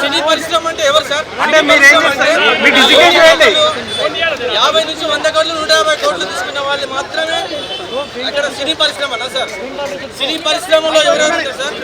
సినీ పరిశ్రమ అంటే ఎవరు సార్? అంటే? యాభై నుంచి వంద కోట్లు నూట యాభై కోట్లు తీసుకున్న వాళ్ళు మాత్రమే అక్కడ సినీ పరిశ్రమ సార్? సినీ పరిశ్రమలో ఉంటారు సార్?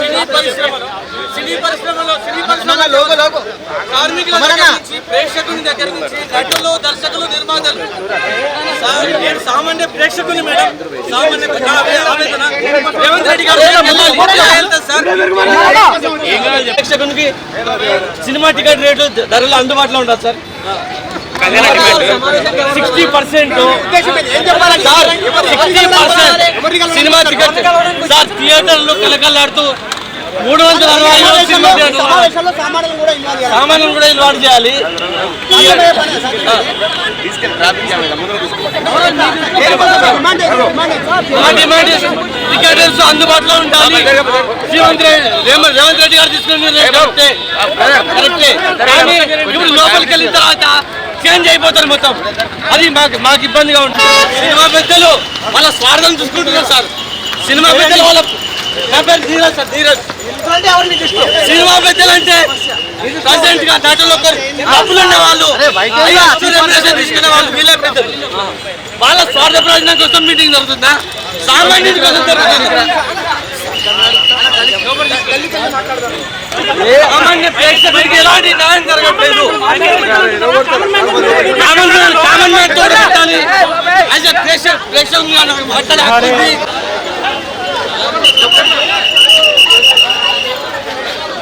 సినీ పరిశ్రమలో సినీ పరిశ్రమలో సినీ పరిశ్రమలో కార్మికుల దగ్గర నుంచి ప్రేక్షకుని దగ్గర నుంచి నటులు దర్శకులు నిర్మాతలు. నేను సామాన్య ప్రేక్షకుని మేడం. సామాన్య రేవంత్ రెడ్డి గారు ప్రేక్షకునికి సినిమా టికెట్ రేటు ధరలు అందుబాటులో ఉండదు sir. Sixty percent. Sixty percent. Cinema ticket. Sir థియేటర్లు కలకలాడుతూ మూడు వందల అరవై ఐదు సినిమా థియేటర్లు సామాన్యులు కూడా ఇన్వాల్వ్ చేయాలి. టికెటర్స్ అందుబాటులో ఉండాలి. రేవంత్ రెడ్డి రేవంత్ రేవంత్ రెడ్డి గారు తీసుకున్న కరెక్టే. కానీ ఇప్పుడు లోపలికి వెళ్ళిన తర్వాత చేంజ్ అయిపోతారు మొత్తం. అది మాకు మాకు ఇబ్బందిగా ఉంటుంది. సినిమా పెద్దలు వాళ్ళ స్వార్థం చూసుకుంటున్నారు సార్. సినిమా పెద్దలు వాళ్ళ నా పేరు ధీరజ్ సార్ ధీరజ్. సినిమా పెద్దలు అంటే ప్రజెంట్గా నటులు ఒకరు డబ్బులు ఉన్న వాళ్ళు రెమ్యునరేషన్ తీసుకునే వాళ్ళు వీళ్ళే పెద్దలు. వాళ్ళ స్వార్థ ప్రయోజనం కోసం మీటింగ్ జరుగుతుందా? సామాన్యుడి కోసం జరుగుతుందా? సామాన్య ప్రేక్షకుడికి ఎలాంటి న్యాయం జరగట్లేదు. కామన్ మ్యాన్ కామన్ మ్యాన్ తోడు పెట్టాలి. యాజ్ ఎ ప్రేక్షక ప్రేక్షకునిగా